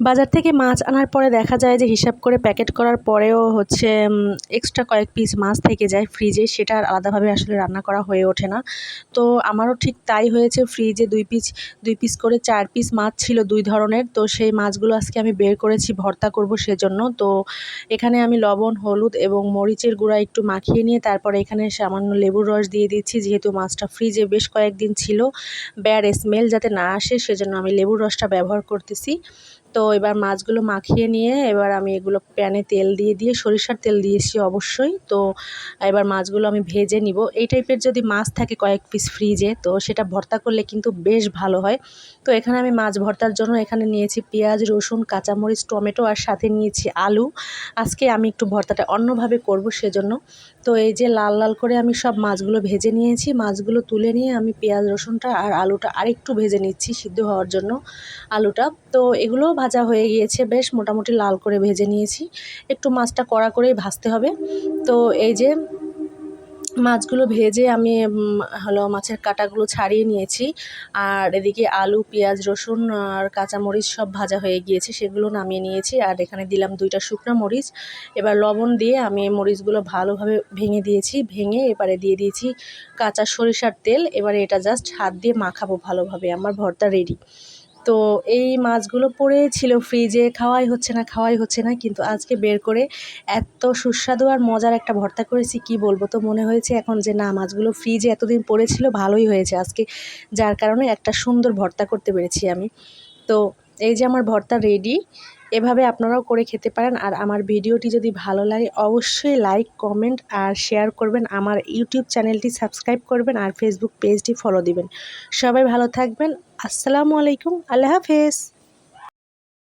বাজার থেকে মাছ আনার পরে দেখা যায় যে হিসাব করে প্যাকেট করার পরেও হচ্ছে এক্সট্রা কয়েক পিস মাছ থেকে যায় ফ্রিজে সেটা আর আলাদাভাবে আসলে রান্না করা হয়ে ওঠে না। তো আমারও ঠিক তাই হয়েছে ফ্রিজে দুই পিস দুই পিস করে চার পিস মাছ ছিল দুই ধরনের। তো সেই মাছগুলো আজকে আমি বের করেছি, ভর্তা করব সেজন্য। তো এখানে আমি লবণ, হলুদ এবং মরিচের গুঁড়া একটু মাখিয়ে নিয়ে তারপরে এখানে সামান্য লেবুর রস দিয়ে দিচ্ছি। যেহেতু মাছটা ফ্রিজে বেশ কয়েকদিন ছিল ব্যাড স্মেল যাতে না আসে, সেজন্য আমি লেবুর রসটা ব্যবহার করতেছি। তো এবার মাছগুলো মাখিয়ে নিয়ে এবার আমি এগুলো প্যানে তেল দিয়ে দিয়ে সরিষার তেল দিয়েছি অবশ্যই। তো এবার মাছগুলো আমি ভেজে নিব। এই টাইপের যদি মাছ থাকে কয়েক পিস ফ্রিজে তো সেটা ভর্তা করলে কিন্তু বেশ ভালো হয়। তো এখানে আমি মাছ ভর্তার জন্য এখানে নিয়েছি পেঁয়াজ, রসুন, কাঁচামরিচ, টমেটো আর সাথে নিয়েছি আলু। আজকে আমি একটু ভর্তাটা অন্যভাবে করব সেজন্য। তো এই যে লাল লাল করে আমি সব মাছগুলো ভেজে নিয়েছি, মাছগুলো তুলে নিয়ে আমি পেঁয়াজ, রসুনটা আর আলুটা আরেকটু ভেজে নিচ্ছি সিদ্ধ হওয়ার জন্য আলুটা। তো এগুলো ভাজা হয়ে গিয়েছে, বেশ মোটামুটি লাল করে ভেজে নিয়েছি। একটু মাছটা কড়া করেই ভাজতে হবে। তো এই যে মাছগুলো ভেজে আমি হলো মাছের কাঁটাগুলো ছাড়িয়ে নিয়েছি। আর এদিকে আলু, পেঁয়াজ, রসুন আর কাঁচামরিচ সব ভাজা হয়ে গিয়েছে, সেগুলো নামিয়ে নিয়েছি। আর এখানে দিলাম দুইটা শুকনো মরিচ। এবার লবণ দিয়ে আমি মরিচগুলো ভালোভাবে ভেঙে দিয়েছি, ভেঙে এবারে দিয়ে দিয়েছি কাঁচা সরিষার তেল। এবারে এটা জাস্ট হাত দিয়ে মাখাবো ভালোভাবে, আমার ভর্তা রেডি তো এই মাছগুলো পড়েছিল ফ্রিজে খাওয়াই হচ্ছে না, খাওয়াই হচ্ছে না, কিন্তু আজকে বের করে এত সুস্বাদু আর মজার একটা ভর্তা করেছি, কি বলব? তো মনে হয়েছে এখন যে না, মাছগুলো ফ্রিজে এতদিন পড়েছিল, ভালোই হয়েছে। আজকে যার কারণে একটা সুন্দর ভর্তা করতে পেরেছি আমি। তো এই যে আমার ভর্তা রেডি এভাবে আপনারাও করে খেতে পারেন। আর আমার ভিডিওটি যদি ভালো লাগে, অবশ্যই লাইক কমেন্ট আর শেয়ার করবেন। আমার ইউটিউব চ্যানেলটি সাবস্ক্রাইব করবেন আর ফেসবুক পেজটি ফলো দিবেন। সবাই ভালো থাকবেন। আসসালামু আলাইকুম। আল্লাহ হাফেজ।